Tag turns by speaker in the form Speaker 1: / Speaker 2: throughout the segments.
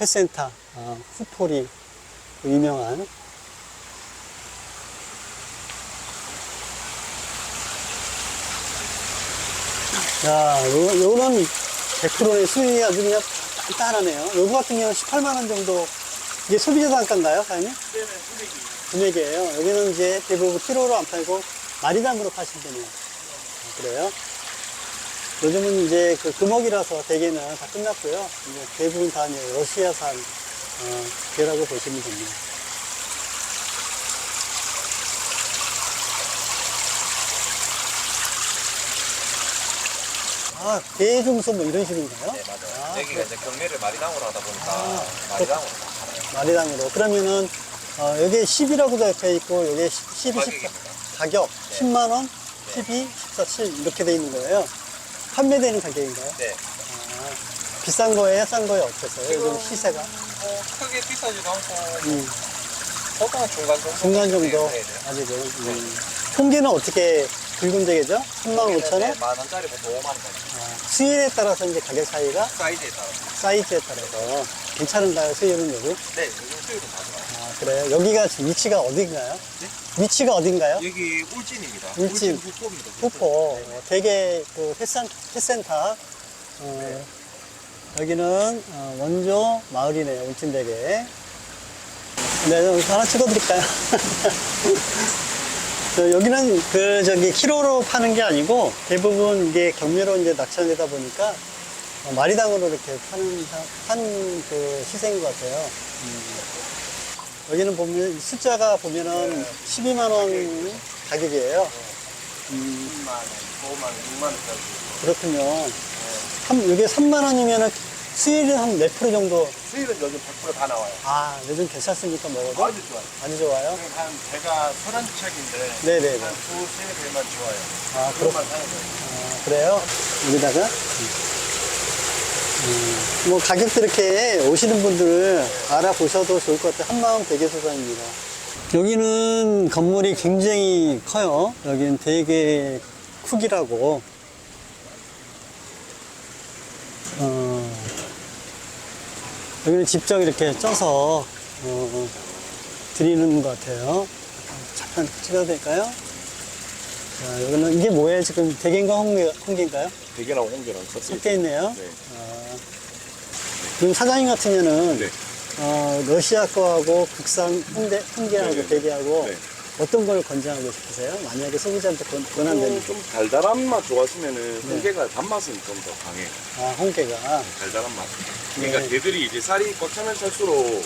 Speaker 1: 펫센터 어, 후포리 그 유명한 야, 요, 요는 100%의 수익이 아주 그냥 단단하네요. 요거 같은 경우는 18만원 정도. 이게 소비자 단가인가요, 사장님?
Speaker 2: 네네, 수백이.
Speaker 1: 금액이에요. 여기는 이제 대부분 키로로 안 팔고 마리당으로 파신다네요. 아, 그래요? 요즘은 이제 그 금옥이라서 대게는 다 끝났고요. 이제 대부분 다 이제 러시아산 어, 게라고 보시면 됩니다. 아, 대중소 뭐 이런 식인가요?
Speaker 2: 네, 맞아요.
Speaker 1: 아,
Speaker 2: 여기가 이제 경매를 마리당으로 하다 보니까
Speaker 1: 아,
Speaker 2: 마리당으로.
Speaker 1: 마리당으로. 그러면은, 어, 여기에 10이라고 적혀 있고, 여기에 12, 14.
Speaker 2: 가격입니다.
Speaker 1: 가격
Speaker 2: 네.
Speaker 1: 10만원, 12, 14, 7 이렇게 돼 있는 거예요. 판매되는 가격인가요?
Speaker 2: 네.
Speaker 1: 아, 비싼 거예요? 싼 거예요? 어땠어요? 요즘 시세가?
Speaker 2: 어, 크게 비싸지도 않고,
Speaker 1: 음,
Speaker 2: 보통 중간 정도.
Speaker 1: 중간 정도.
Speaker 2: 네, 네.
Speaker 1: 아직은. 음. 홍게는 어떻게 굵은 대게죠? 35,000원?
Speaker 2: 네, 만 원짜리부터 5만 원까지.
Speaker 1: 아, 수율에 따라서 이제 가격 차이가
Speaker 2: 사이즈에 따라서.
Speaker 1: 사이즈에 따라서 괜찮은가요? 수율은 요즘?
Speaker 2: 네, 요즘 수율은 맞아요.
Speaker 1: 아, 그래요? 여기가 지금 위치가 어딘가요?
Speaker 2: 네?
Speaker 1: 위치가 어딘가요?
Speaker 2: 여기 울진입니다.
Speaker 1: 울진.
Speaker 2: 후포입니다.
Speaker 1: 후포. 어, 되게 그 펫센, 펫센터. 어, 여기는 어, 원조 마을이네요. 울진대게. 네, 여기 하나 찍어드릴까요? 저 여기는 그 저기 키로로 파는 게 아니고 대부분 이게 경매로 이제 낙찰되다 보니까 어, 마리당으로 이렇게 파는 판그 시세인 것 같아요. 음. 여기는 보면 숫자가 보면은 12만 원 가격이에요.
Speaker 2: 10만 원, 5만 원, 6만 원짜리.
Speaker 1: 그렇군요. 한, 이게 3만 원이면은 수익은 한몇 프로 정도?
Speaker 2: 수율은 요즘 100%다 나와요.
Speaker 1: 아, 요즘 괜찮습니까, 먹어도?
Speaker 2: 아주 좋아요.
Speaker 1: 아주 좋아요?
Speaker 2: 한 배가 서른 척인데
Speaker 1: 네네네.
Speaker 2: 한 두세 배만 좋아요.
Speaker 1: 아, 그렇,
Speaker 2: 그것만 사는 거예요.
Speaker 1: 아, 그래요? 여기다가? 음, 뭐, 가격도 이렇게 오시는 분들 알아보셔도 좋을 것 같아요. 한마음 대게소장입니다. 여기는 건물이 굉장히 커요. 여기는 되게 쿡이라고. 어, 여기는 직접 이렇게 쪄서, 어, 드리는 것 같아요. 잠깐 찍어도 될까요? 자, 여기는, 이게 뭐예요? 지금 대게인가 홍게, 홍게인가요?
Speaker 2: 대게랑 홍게랑 섞여
Speaker 1: 있네요.
Speaker 2: 네.
Speaker 1: 아, 그럼 사장님 같으면은,
Speaker 2: 네.
Speaker 1: 어, 러시아 거하고 국산 홍대, 홍게하고
Speaker 3: 네, 네, 네.
Speaker 1: 대게하고
Speaker 3: 네.
Speaker 1: 어떤 걸 권장하고 싶으세요? 만약에 소비자한테 권, 권한다면.
Speaker 3: 좀, 좀 달달한 맛 좋아하시면은 홍게가 단맛은 좀 더 강해요.
Speaker 1: 아, 홍게가.
Speaker 3: 달달한 맛. 그러니까
Speaker 1: 네.
Speaker 3: 걔들이 이제 살이 꽉 차면 찰수록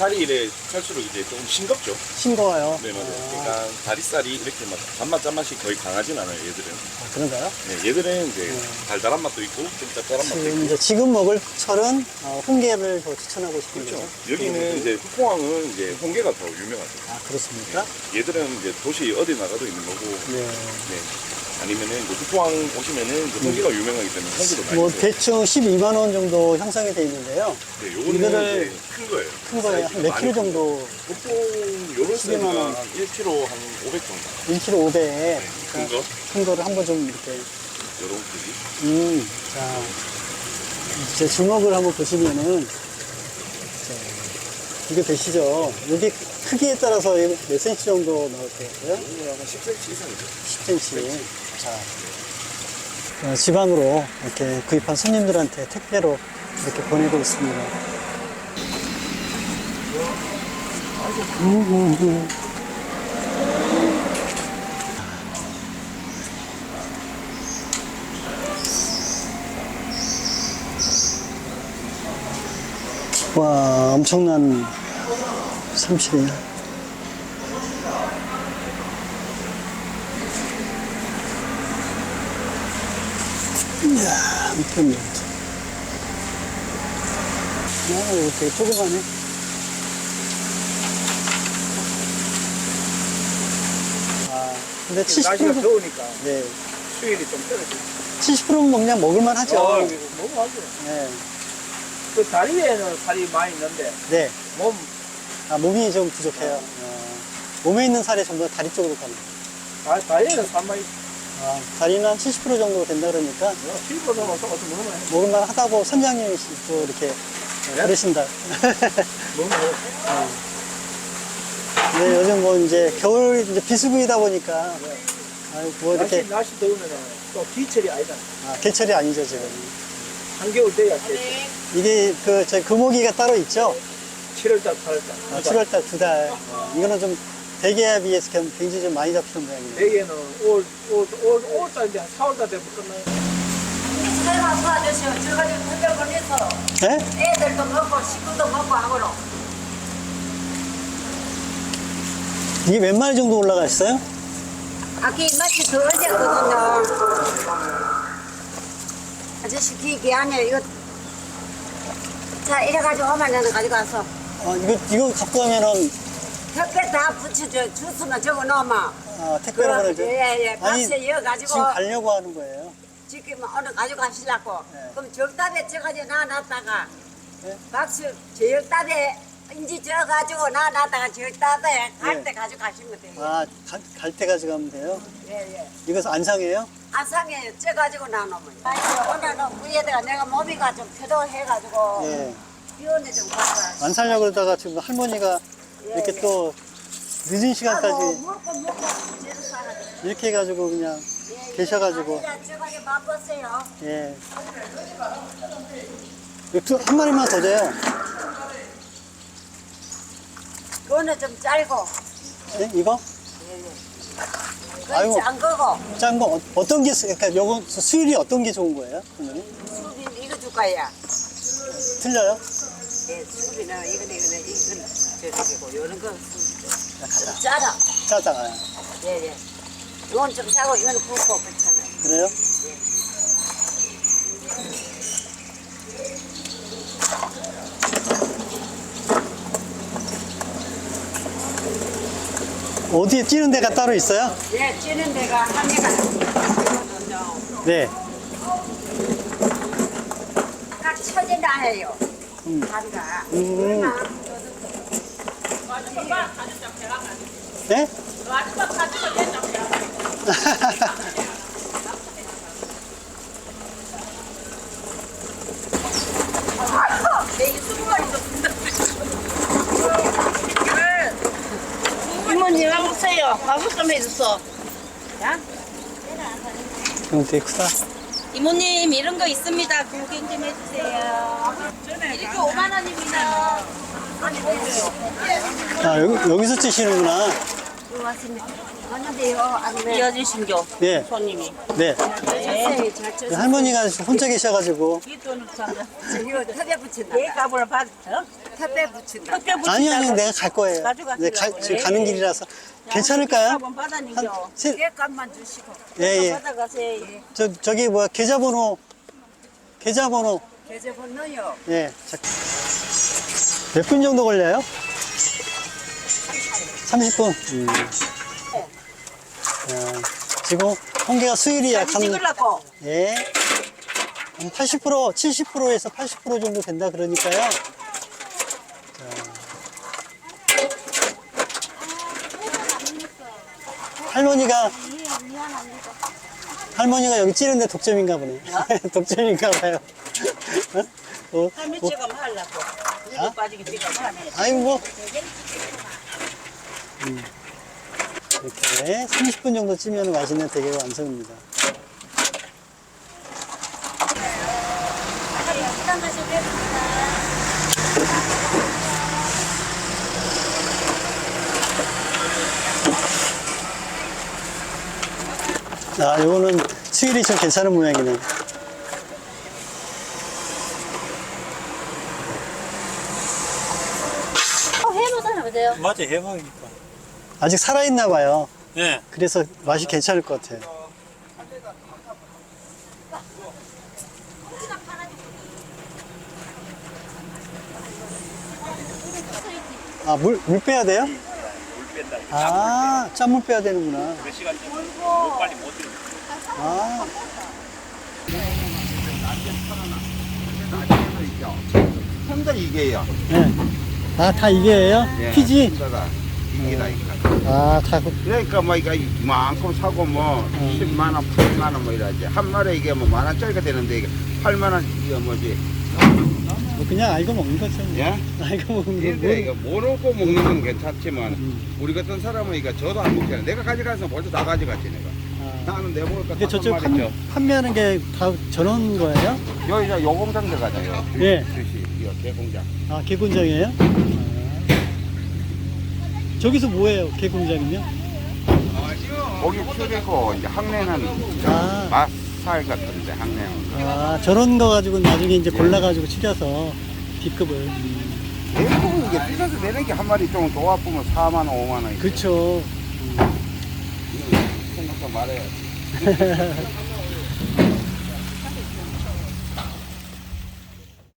Speaker 3: 살이 이래 찰수록 이제 좀 싱겁죠.
Speaker 1: 싱거워요.
Speaker 3: 네 맞아요.
Speaker 1: 아,
Speaker 3: 그러니까 다리살이 이렇게 막 단맛 짠맛이 거의 강하진 않아요. 얘들은.
Speaker 1: 아, 그런가요?
Speaker 3: 네, 얘들은 이제 달달한 맛도 있고 좀 짭짤한 맛도
Speaker 1: 지금
Speaker 3: 있고.
Speaker 1: 이제 지금 먹을 철은 어, 홍게를 더 추천하고 싶은
Speaker 3: 그렇죠.
Speaker 1: 거죠.
Speaker 3: 여기는 이제 후포항은 이제 홍게가 더 유명하죠.
Speaker 1: 아, 그렇습니까?
Speaker 3: 얘들은 이제 도시 어디 나가도 있는 거고.
Speaker 1: 네.
Speaker 3: 네. 아니면은 이제 후포항 오시면은 이제 홍게가 유명하기 때문에 홍게도 많이
Speaker 1: 뭐
Speaker 3: 있어요.
Speaker 1: 대충 12만 원 정도 형성이 돼 있는데요.
Speaker 3: 네, 요거는
Speaker 1: 이거를
Speaker 3: 이제 큰 거예요.
Speaker 1: 큰 거에 한 몇 킬로 정도?
Speaker 3: 보통 요런
Speaker 1: 12만
Speaker 3: 사이즈가
Speaker 1: 원.
Speaker 3: 한 1kg 한 500 정도.
Speaker 1: 1kg 500에
Speaker 3: 큰 거,
Speaker 1: 큰 거를 한번 좀 이렇게
Speaker 3: 요런 크기.
Speaker 1: 음, 자, 제 주먹을 한번 보시면은, 자, 이게 되시죠? 여기 크기에 따라서 몇 센치 정도 나올 것 같아요?
Speaker 3: 이거 한 10cm 이상이죠.
Speaker 1: 10cm. 자, 어, 지방으로 이렇게 구입한 손님들한테 택배로 이렇게 보내고 있습니다. 와, 엄청난 삼실이야. 이야, 엄청나. 아, 이거 되게 조그마네. 아, 근데 70%,
Speaker 2: 날씨가 더우니까
Speaker 1: 네.
Speaker 2: 수율이 좀 떨어지죠.
Speaker 1: 70%는 그냥 먹을만 하죠.
Speaker 2: 어, 너무 하죠.
Speaker 1: 네.
Speaker 2: 그 다리에는 살이 많이 있는데
Speaker 1: 네.
Speaker 2: 몸
Speaker 1: 아, 몸이 좀 부족해요. 어, 몸에 있는 살이 전부 다 다리 쪽으로 가는
Speaker 2: 다, 다리에는 살만
Speaker 1: 아, 다리는 한 70% 정도 된다 그러니까
Speaker 2: 없어 어떤 먹으면 해.
Speaker 1: 먹을만 하다고 선장님이 또 이렇게 그러신다.
Speaker 2: 뭐, 뭐.
Speaker 1: 네, 요즘 뭐 이제 겨울 이제 비수기이다 보니까 아유, 뭐
Speaker 2: 날씨,
Speaker 1: 이렇게
Speaker 2: 날씨 더우면은 또 기철이 아니잖아.
Speaker 1: 아, 개철이 아니죠 지금.
Speaker 2: 한겨울 돼야 돼.
Speaker 1: 이게 그 저희 금오기가 따로 있죠.
Speaker 2: 7월달, 8월달.
Speaker 1: 아, 7월달 두 달. 이거는 좀 대개에 비해서 굉장히 좀 많이 잡히는 모양이네요.
Speaker 2: 대개는 5월, 5월, 5월, 5월달 이제 4월달 되면 끝나요.
Speaker 4: 설마 도와주시오. 저가지고 군대 보내서
Speaker 1: 네?
Speaker 4: 애들도 먹고 식구도 먹고 하고로.
Speaker 1: 이게 몇 마리 정도 올라갔어요?
Speaker 4: 아기 맛이 더 어제거든요. 아저씨 기기 안에 이거 자 이래가지고 오만 원을 가져가서
Speaker 1: 어, 이거 이거 갖고 가면은
Speaker 4: 택배 다 붙여줘 주스만 적어 놓으면
Speaker 1: 아, 택배로 보내줘.
Speaker 4: 예예
Speaker 1: 아니
Speaker 4: 박스에 이어가지고
Speaker 1: 지금 가려고 하는 거예요.
Speaker 4: 지금 오늘 가져가시려고
Speaker 1: 네.
Speaker 4: 그럼 적답에 쪄가지고 놔놨다가
Speaker 1: 네.
Speaker 4: 박스 적답에 인지 쪄가지고 놔놨다가 적답에 갈
Speaker 1: 네.
Speaker 4: 때 가져가시면 돼요
Speaker 1: 아, 갈때 가져가면 돼요.
Speaker 4: 예예
Speaker 1: 이거 안 상해요?
Speaker 4: 아상에 쪄가지고 나눠면 오늘은 위에다가 내가 몸이 가 좀 표도해가지고
Speaker 1: 예. 안 살려고 그러다가 지금 할머니가
Speaker 4: 예,
Speaker 1: 이렇게
Speaker 4: 예.
Speaker 1: 또 늦은 시간까지
Speaker 4: 먹고 먹고 제로 살아야 돼
Speaker 1: 이렇게 해가지고 그냥
Speaker 4: 예,
Speaker 1: 계셔가지고.
Speaker 4: 아니라 저가지고 맛보세요
Speaker 1: 예. 두- 한 마리만 더 줘요.
Speaker 4: 그거는 좀 짧고
Speaker 1: 예? 이거? 아이고.
Speaker 4: 짠 거고
Speaker 1: 짠거 어- 어떤 게, 쓰- 그러니까 요거 수율이 어떤 게 좋은 거예요?
Speaker 4: 수빈 이거 줄 거야
Speaker 1: 틀려요?
Speaker 4: 예, 수빈은 이거는 이거는 이거는 저기고 요런 거 좀 짜라
Speaker 1: 짜다가.
Speaker 4: 예 예 이건 좀 짜고 이거는 굵고 그렇잖아요
Speaker 1: 그래요? 어디에 찌는 데가 따로 있어요?
Speaker 4: 예 찌는 데가 한 개가
Speaker 1: 네.
Speaker 4: 딱 처진다 해요
Speaker 1: 음.
Speaker 4: 다리가
Speaker 1: 음. 네?
Speaker 5: 이모님 와보세요. 좀 해줬어.
Speaker 1: 크다.
Speaker 5: 이모님 이런 거 있습니다. 구경 좀 해주세요. 이렇게 5만 원입니다.
Speaker 1: 아, 여기, 여기서 찌시는구나.
Speaker 4: 왔습니다 왔는데요 아니면
Speaker 5: 이어주신교
Speaker 1: 네.
Speaker 5: 손님이.
Speaker 1: 네.
Speaker 4: 쪄서
Speaker 1: 할머니가 혼자 계셔가지고.
Speaker 5: 이 돈을 참다.
Speaker 4: 이거 탑에 붙인다
Speaker 5: 내 값을 받. 어?
Speaker 4: 탑에 붙인다.
Speaker 1: 아니, 아니, 내가 갈 거예요. 네, 가, 지금
Speaker 5: 네.
Speaker 1: 가는 길이라서. 괜찮을까요?
Speaker 5: 한번
Speaker 4: 주시고
Speaker 1: 예, 예.
Speaker 5: 받아가세요.
Speaker 1: 저, 저기 뭐야, 계좌번호. 계좌번호.
Speaker 4: 계좌번호요
Speaker 1: 예. 몇 분 정도 걸려요? 30분. 음. 야, 지금 홍게가 수율이 약한,
Speaker 5: 찍으려고.
Speaker 1: 예. 한 80%, 70%에서 80% 정도 된다 그러니까요. 자. 할머니가, 할머니가 여기 찌는데 독점인가 보네. 독점인가 봐요. 어? 어?
Speaker 5: 할미
Speaker 1: 어?
Speaker 5: 찍으면 하려고. 이거 빠지게 찍으면 하네.
Speaker 1: 아이고 뭐 음. 이렇게 30분 정도 찌면 맛있는 대게 완성입니다. 아, 요거는 수율이 좀 괜찮은 모양이네.
Speaker 5: 해보자 보세요.
Speaker 6: 맞아 해먹으니까.
Speaker 1: 아직 살아있나 봐요.
Speaker 6: 예.
Speaker 1: 그래서 맛이 괜찮을 것 같아요. 아, 물, 물 빼야 돼요?
Speaker 3: 물 뺀다.
Speaker 1: 아, 짠물 빼야 되는구나.
Speaker 3: 몇 시간 못 빨리 못 들어.
Speaker 1: 아,
Speaker 7: 현대 이게요.
Speaker 1: 네. 아, 다 이게예요? 피지?
Speaker 7: 현대가 이게라니까.
Speaker 1: 아, 다, 그-
Speaker 7: 그러니까 뭐 이거 이만큼 사고 뭐 10만 원, 8만 원 뭐 이러지. 한 마리 이게 뭐 만 원짜리가 되는데 이게 8만 원 이거 뭐지?
Speaker 1: 뭐 그냥 알고 먹는 거죠.
Speaker 7: 예?
Speaker 1: 알고 먹는 거.
Speaker 7: 근데 이거
Speaker 1: 뭐,
Speaker 7: 모르고 먹는 건 괜찮지만
Speaker 1: 음.
Speaker 7: 우리 같은 사람은 이거 저도 안 먹잖아. 내가 가져가서 벌써 다 가져갔지 내가.
Speaker 1: 아.
Speaker 7: 나는 내 먹을 거
Speaker 1: 이게 저쪽 판,
Speaker 7: 죠
Speaker 1: 판매하는 게 다 저런 거예요?
Speaker 7: 여기가 요 공장 들어가자요.
Speaker 1: 예.
Speaker 7: 주시 이거 개공장.
Speaker 1: 아, 개공장이에요? 아. 저기서 뭐예요, 개공장이면?
Speaker 7: 고기 튀기고 이제 항내는
Speaker 1: 아.
Speaker 7: 맛살 같은데 항내는.
Speaker 1: 아, 저런 거 가지고 나중에 이제 골라가지고 치려서 B급을.
Speaker 7: 대부분 이게 비싸서 내는 게 한 마리 좀 도와보면 4만 원, 5만 원.
Speaker 1: 그쵸.
Speaker 7: 생각도 말해요.